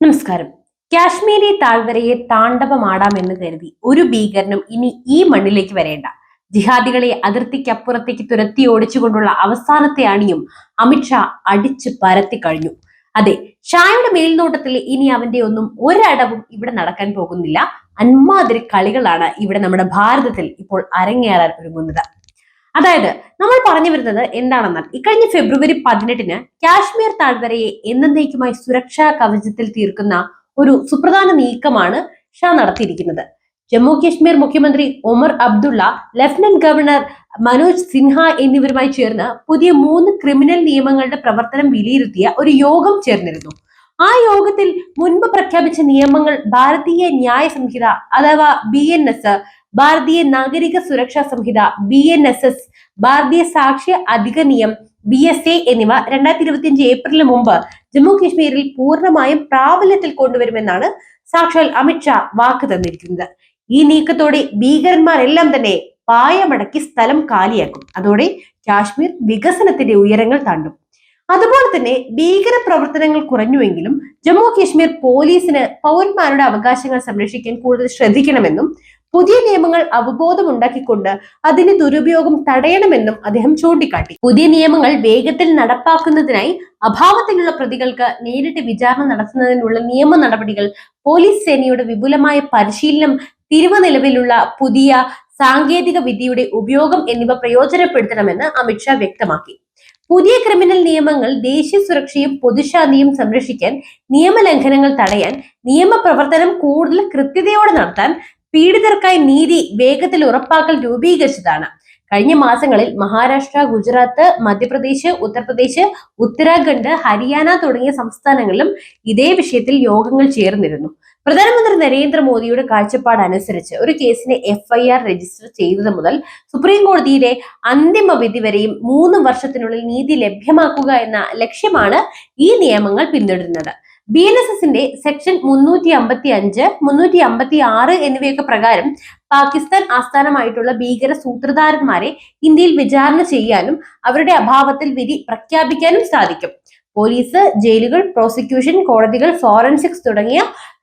നമസ്കാരം. കാശ്മീരി താഴ്വരയെ താണ്ഡവമാടാമെന്ന് കരുതി ഒരു ഭീകരനും ഇനി ഈ മണ്ണിലേക്ക് വരേണ്ട. ജിഹാദികളെ അതിർത്തിക്കപ്പുറത്തേക്ക് തുരത്തി ഓടിച്ചുകൊണ്ടുള്ള അവസാനത്തെ അണിയും അമിത്ഷാ അടിച്ച് പരത്തി കഴിഞ്ഞു. അതെ ഷായുടെ മേൽനോട്ടത്തിൽ ഇനി അവന്റെ ഒന്നും ഒരടവും ഇവിടെ നടക്കാൻ പോകുന്നില്ല. അന്മാതിരി കളികളാണ് ഇവിടെ നമ്മുടെ ഭാരതത്തിൽ ഇപ്പോൾ അരങ്ങേറാൻ ഒരുങ്ങുന്നത്. അതായത് നമ്മൾ പറഞ്ഞു വരുന്നത് എന്താണെന്നാൽ ഇക്കഴിഞ്ഞ ഫെബ്രുവരി പതിനെട്ടിന് കാശ്മീർ താഴ്വരയെ എന്നേക്കുമായി സുരക്ഷാ കവചത്തിൽ തീർക്കുന്ന ഒരു സുപ്രധാന നീക്കമാണ് ഷാ നടത്തിയിരിക്കുന്നത്. ജമ്മു കാശ്മീർ മുഖ്യമന്ത്രി ഒമർ അബ്ദുള്ള ലഫ്റ്റനന്റ് ഗവർണർ മനോജ് സിൻഹ എന്നിവരുമായി ചേർന്ന് പുതിയ മൂന്ന് ക്രിമിനൽ നിയമങ്ങളുടെ പ്രവർത്തനം വിലയിരുത്തിയ ഒരു യോഗം ചേർന്നിരുന്നു. ആ യോഗത്തിൽ മുൻപ് പ്രഖ്യാപിച്ച നിയമങ്ങൾ ഭാരതീയ ന്യായ സംഹിത അഥവാ B N S Bharatiya Nagarik Suraksha Sanhita B N S S Bharatiya Sakshya Adhiniyam B S A എന്നിവ രണ്ടായിരത്തി ഇരുപത്തിയഞ്ച് ഏപ്രിലിന് മുമ്പ് ജമ്മു കാശ്മീരിൽ പൂർണമായും പ്രാബല്യത്തിൽ കൊണ്ടുവരുമെന്നാണ് സാക്ഷാൽ അമിത്ഷാ വാക്ക് തന്നിരിക്കുന്നത്. ഈ നീക്കത്തോടെ ഭീകരന്മാരെല്ലാം തന്നെ പായമടക്കി സ്ഥലം കാലിയാക്കും. അതോടെ കാശ്മീർ വികസനത്തിന്റെ ഉയരങ്ങൾ താണ്ടും. അതുപോലെ തന്നെ ഭീകര പ്രവർത്തനങ്ങൾ കുറഞ്ഞുവെങ്കിലും ജമ്മു കാശ്മീർ പോലീസിന് പൗരന്മാരുടെ അവകാശങ്ങൾ സംരക്ഷിക്കാൻ കൂടുതൽ ശ്രദ്ധിക്കണമെന്നും പുതിയ നിയമങ്ങൾ അവബോധം ഉണ്ടാക്കിക്കൊണ്ട് അതിന്റെ ദുരുപയോഗം തടയണമെന്നും അദ്ദേഹം ചൂണ്ടിക്കാട്ടി. പുതിയ നിയമങ്ങൾ വേഗത്തിൽ നടപ്പാക്കുന്നതിനായി അഭാവത്തിലുള്ള പ്രതികൾക്ക് നേരിട്ട് വിചാരണ നടത്തുന്നതിനുള്ള നിയമ നടപടികൾ പോലീസ് സേനയുടെ വിപുലമായ പരിശീലനം തിരുവ നിലവിലുള്ള പുതിയ സാങ്കേതിക വിദ്യയുടെ ഉപയോഗം എന്നിവ പ്രയോജനപ്പെടുത്തണമെന്ന് അമിത്ഷാ വ്യക്തമാക്കി. പുതിയ ക്രിമിനൽ നിയമങ്ങൾ ദേശീയ സുരക്ഷയും പൊതുശാന്തിയും സംരക്ഷിക്കാൻ നിയമലംഘനങ്ങൾ തടയാൻ നിയമപ്രവർത്തനം കൂടുതൽ കൃത്യതയോടെ നടത്താൻ പീഡിതർക്കായി നീതി വേഗത്തിൽ ഉറപ്പാക്കൽ രൂപീകരിച്ചതാണ്. കഴിഞ്ഞ മാസങ്ങളിൽ മഹാരാഷ്ട്ര ഗുജറാത്ത് മധ്യപ്രദേശ് ഉത്തർപ്രദേശ് ഉത്തരാഖണ്ഡ് ഹരിയാന തുടങ്ങിയ സംസ്ഥാനങ്ങളിലും ഇതേ വിഷയത്തിൽ യോഗങ്ങൾ ചേർന്നിരുന്നു. പ്രധാനമന്ത്രി നരേന്ദ്രമോദിയുടെ കാഴ്ചപ്പാട് അനുസരിച്ച് ഒരു കേസിനെ എഫ്ഐആർ രജിസ്റ്റർ ചെയ്തത് മുതൽ സുപ്രീം കോടതിയിലെ അന്തിമ വിധി വരെയും മൂന്ന് വർഷത്തിനുള്ളിൽ നീതി ലഭ്യമാക്കുക എന്ന ലക്ഷ്യമാണ് ഈ നിയമങ്ങൾ പിന്തുടരുന്നത്. ബി എൻ എസ് എസിന്റെ സെക്ഷൻ മുന്നൂറ്റി അമ്പത്തി അഞ്ച് മുന്നൂറ്റി അമ്പത്തി ആറ് എന്നിവയൊക്കെ പ്രകാരം പാകിസ്ഥാൻ ആസ്ഥാനമായിട്ടുള്ള ഭീകര സൂത്രധാരന്മാരെ ഇന്ത്യയിൽ വിചാരണ ചെയ്യാനും അവരുടെ അഭാവത്തിൽ വിധി പ്രഖ്യാപിക്കാനും സാധിക്കും. പോലീസ് ജയിലുകൾ പ്രോസിക്യൂഷൻ കോടതികൾ ഫോറൻസിക്സ് തുടങ്ങിയ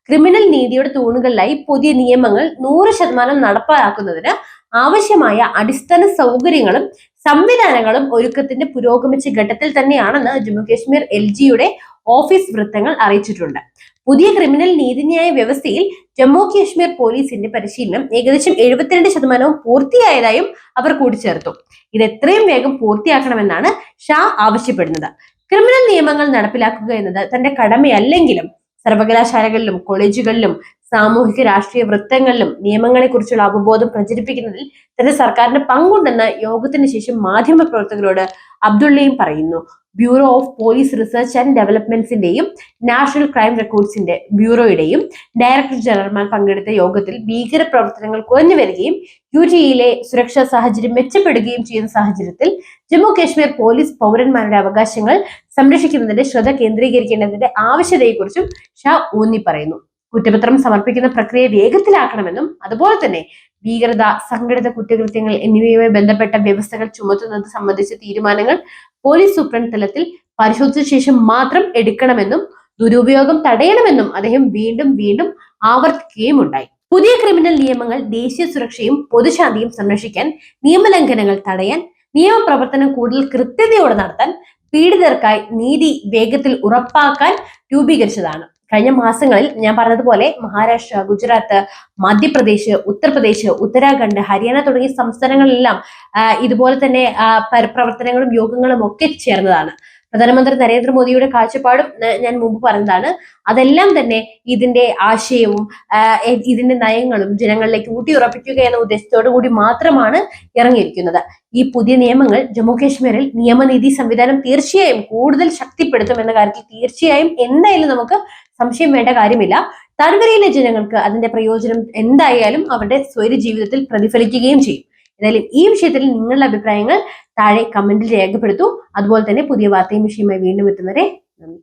ക്രിമിനൽ നീതിയുടെ തൂണുകളിലായി പുതിയ നിയമങ്ങൾ നൂറ് ശതമാനം നടപ്പാക്കുന്നതിന് ആവശ്യമായ അടിസ്ഥാന സൗകര്യങ്ങളും സംവിധാനങ്ങളും ഒരുക്കത്തിന്റെ പുരോഗമിച്ച ഘട്ടത്തിൽ തന്നെയാണെന്ന് ജമ്മു കാശ്മീർ എൽ ജിയുടെ ഓഫീസ് വൃത്തങ്ങൾ അറിയിച്ചിട്ടുണ്ട്. പുതിയ ക്രിമിനൽ നീതിന്യായ വ്യവസ്ഥയിൽ ജമ്മു കാശ്മീർ പോലീസിന്റെ പരിശീലനം ഏകദേശം എഴുപത്തിരണ്ട് ശതമാനവും പൂർത്തിയായതായും അവർ കൂട്ടിച്ചേർത്തു. ഇത് എത്രയും വേഗം പൂർത്തിയാക്കണമെന്നാണ് ഷാ ആവശ്യപ്പെടുന്നത്. ക്രിമിനൽ നിയമങ്ങൾ നടപ്പിലാക്കുക എന്നത് തന്റെ കടമയല്ലെങ്കിലും സർവകലാശാലകളിലും കോളേജുകളിലും സാമൂഹിക രാഷ്ട്രീയ വൃത്തങ്ങളിലും നിയമങ്ങളെക്കുറിച്ചുള്ള അവബോധം പ്രചരിപ്പിക്കുന്നതിൽ തന്റെ സർക്കാരിന് പങ്കുണ്ടെന്ന് യോഗത്തിന് ശേഷം മാധ്യമ പ്രവർത്തകരോട് അബ്ദുള്ളയും പറയുന്നു. Bureau of police research and ഡെവലപ്മെന്റ്സിന്റെയും national crime റെക്കോർഡ്സിന്റെ ബ്യൂറോയുടെയും ഡയറക്ടർ ജനറൽമാർ പങ്കെടുത്ത യോഗത്തിൽ ഭീകര പ്രവർത്തനങ്ങൾ കുറഞ്ഞു വരികയും യു ജിയിലെ സുരക്ഷാ സാഹചര്യം മെച്ചപ്പെടുകയും ചെയ്യുന്ന സാഹചര്യത്തിൽ ജമ്മു കാശ്മീർ പോലീസ് പൗരന്മാരുടെ അവകാശങ്ങൾ സംരക്ഷിക്കുന്നതിന്റെ ശ്രദ്ധ കേന്ദ്രീകരിക്കേണ്ടതിന്റെ ആവശ്യതയെക്കുറിച്ചും ഷാ ഊന്നി പറയുന്നു. കുറ്റപത്രം സമർപ്പിക്കുന്ന പ്രക്രിയ വേഗത്തിലാക്കണമെന്നും അതുപോലെ തന്നെ ഭീകരത സംഘടിത കുറ്റകൃത്യങ്ങൾ എന്നിവയുമായി ബന്ധപ്പെട്ട വ്യവസ്ഥകൾ ചുമത്തുന്നത് സംബന്ധിച്ച തീരുമാനങ്ങൾ പോലീസ് സൂപ്രണ്ട് തലത്തിൽ പരിശോധിച്ച ശേഷം മാത്രം എടുക്കണമെന്നും ദുരുപയോഗം തടയണമെന്നും അദ്ദേഹം വീണ്ടും വീണ്ടും ആവർത്തിക്കുകയും ഉണ്ടായി പുതിയ ക്രിമിനൽ നിയമങ്ങൾ ദേശീയ സുരക്ഷയും പൊതുശാന്തിയും സംരക്ഷിക്കാൻ നിയമലംഘനങ്ങൾ തടയാൻ നിയമപ്രവർത്തനം കൂടുതൽ കൃത്യതയോടെ നടത്താൻ പീഡിതർക്കായി നീതി വേഗത്തിൽ ഉറപ്പാക്കാൻ രൂപീകരിച്ചതാണ്. കഴിഞ്ഞ മാസങ്ങളിൽ ഞാൻ പറഞ്ഞതുപോലെ മഹാരാഷ്ട്ര ഗുജറാത്ത് മധ്യപ്രദേശ് ഉത്തർപ്രദേശ് ഉത്തരാഖണ്ഡ് ഹരിയാന തുടങ്ങിയ സംസ്ഥാനങ്ങളിലെല്ലാം ഇതുപോലെ തന്നെ പ്രവർത്തനങ്ങളും യോഗങ്ങളും ഒക്കെ ചേർന്നതാണ്. പ്രധാനമന്ത്രി നരേന്ദ്രമോദിയുടെ കാഴ്ചപ്പാടും ഞാൻ മുമ്പ് പറഞ്ഞതാണ്. അതെല്ലാം തന്നെ ഇതിന്റെ ആശയവും ഇതിന്റെ നയങ്ങളും ജനങ്ങളിലേക്ക് ഊട്ടിയുറപ്പിക്കുക എന്ന ഉദ്ദേശത്തോടു കൂടി മാത്രമാണ് ഇറങ്ങിയിരിക്കുന്നത്. ഈ പുതിയ നിയമങ്ങൾ ജമ്മു കാശ്മീരിൽ നിയമനീതി സംവിധാനം തീർച്ചയായും കൂടുതൽ ശക്തിപ്പെടുത്തും എന്ന കാര്യത്തിൽ തീർച്ചയായും എന്തായാലും നമുക്ക് സംശയം വേണ്ട കാര്യമില്ല. താഴ്വരയിലെ ജനങ്ങൾക്ക് അതിന്റെ പ്രയോജനം എന്തായാലും അവരുടെ സ്വൈര്യ ജീവിതത്തിൽ പ്രതിഫലിക്കുകയും ചെയ്യും. എന്തായാലും ഈ വിഷയത്തിൽ നിങ്ങളുടെ അഭിപ്രായങ്ങൾ താഴെ കമന്റിൽ രേഖപ്പെടുത്തൂ. അതുപോലെ തന്നെ പുതിയ വാർത്തയും വിഷയമായി വീണ്ടും എത്തുന്നവരെ നന്ദി.